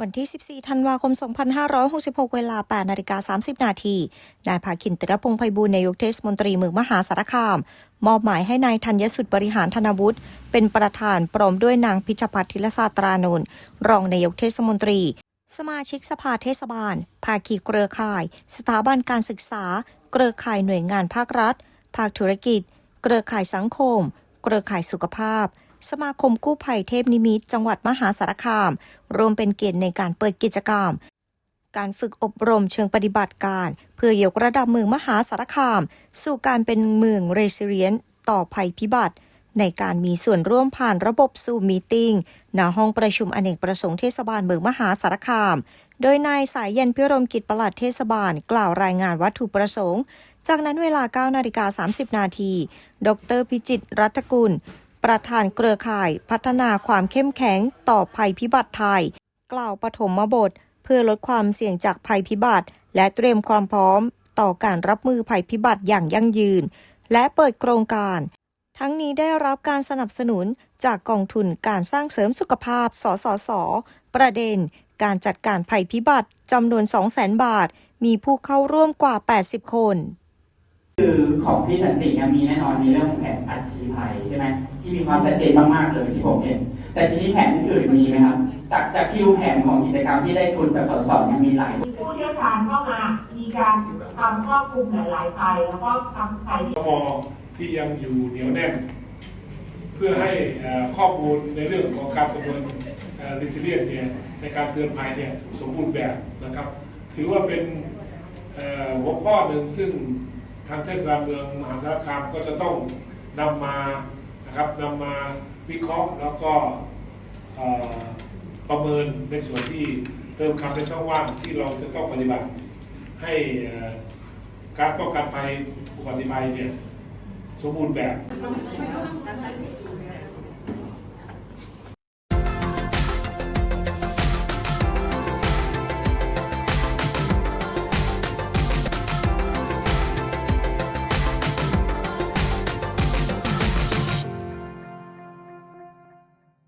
วันที่ 14 ธันวาคม 2566 เวลา 8 นาฬิกา 30 นาที นายภาคินติรพงษ์ไพบูลนายกเทศมนตรีเมืองมหาสารคาม มอบหมายให้นายธัญสุดบริหารธนวุฒิ เป็นประธานพร้อมด้วยนางพิชพัฒน์ธิลศาตรานนท์รองนายกเทศมนตรี สมาชิกสภาเทศบาล ภาคีเครือข่าย สถาบันการศึกษา เครือข่ายหน่วยงานภาครัฐ ภาคธุรกิจ เครือข่ายสังคม เครือข่ายสุขภาพ สมาคมกู้ภัยเทพนิมิตจังหวัดมหาสารคามรวมเป็นเกียรติในการเปิดกิจกรรม การฝึกอบรมเชิงปฏิบัติการ เพื่อยกระดับเมืองมหาสารคาม สู่การเป็นเมืองเรซิเลียนต่อภัยพิบัติในการมีส่วนร่วมผ่านระบบซูมมีติ้งณห้องประชุมอเนกประสงค์เทศบาลเมืองมหาสารคาม โดยนายสายเย็นพิรมกิจประหลัดเทศบาล กล่าวรายงานวัตถุประสงค์ จากนั้นเวลา 9 นาฬิกา 30 นาที ดรพิจิตรรัตกุล ประธานเครือข่ายพัฒนาความเข้มแข็งต่อภัยพิบัติไทย กล่าวปฐมบท เพื่อลดความเสี่ยงจากภัยพิบัติ และเตรียมความพร้อม ต่อการรับมือภัยพิบัติอย่างยั่งยืน และเปิดโครงการ ทั้งนี้ได้รับการสนับสนุนจากกองทุนการสร้างเสริมสุขภาพ สสส ประเด็น การจัดการภัยพิบัติจำนวน 200,000 บาท มีผู้เข้าร่วมกว่า 80 คน คือของพี่สันติเนี่ยมีแน่นอนมีเรื่องของแผนอัคคีภัยใช่ไหมที่มีความชัดเจนมากๆเลยที่ผมเห็น แต่ทีนี้แผนอื่นๆมีไหมครับ จากจากคิวแผนของกิจกรรมที่ได้ทุนจากสสเนี่ยมีหลายมีผู้เชี่ยวชาญเข้ามามีการทำครอบคลุมหลายๆภัยแล้วก็ทำภัยที่มที่ยังอยู่เหนียวแน่น เพื่อให้เอ่อข้อมูลในเรื่องของการประเมินริซิเลียนเนี่ยในการเตือนภัยเนี่ยสมบูรณ์แบบนะครับ ถือว่าเป็นเอ่อหัวข้อหนึ่งซึ่งทางเทศบาลเมืองมหาสารคามก็จะต้องนำมานะครับนำมาวิเคราะห์แล้วก็ประเมินในส่วนที่เติมคำเป็นช่องว่างที่เราจะต้องปฏิบัติ ให้การป้องกันภัยอุบัติภัยเนี่ยสมบูรณ์แบบ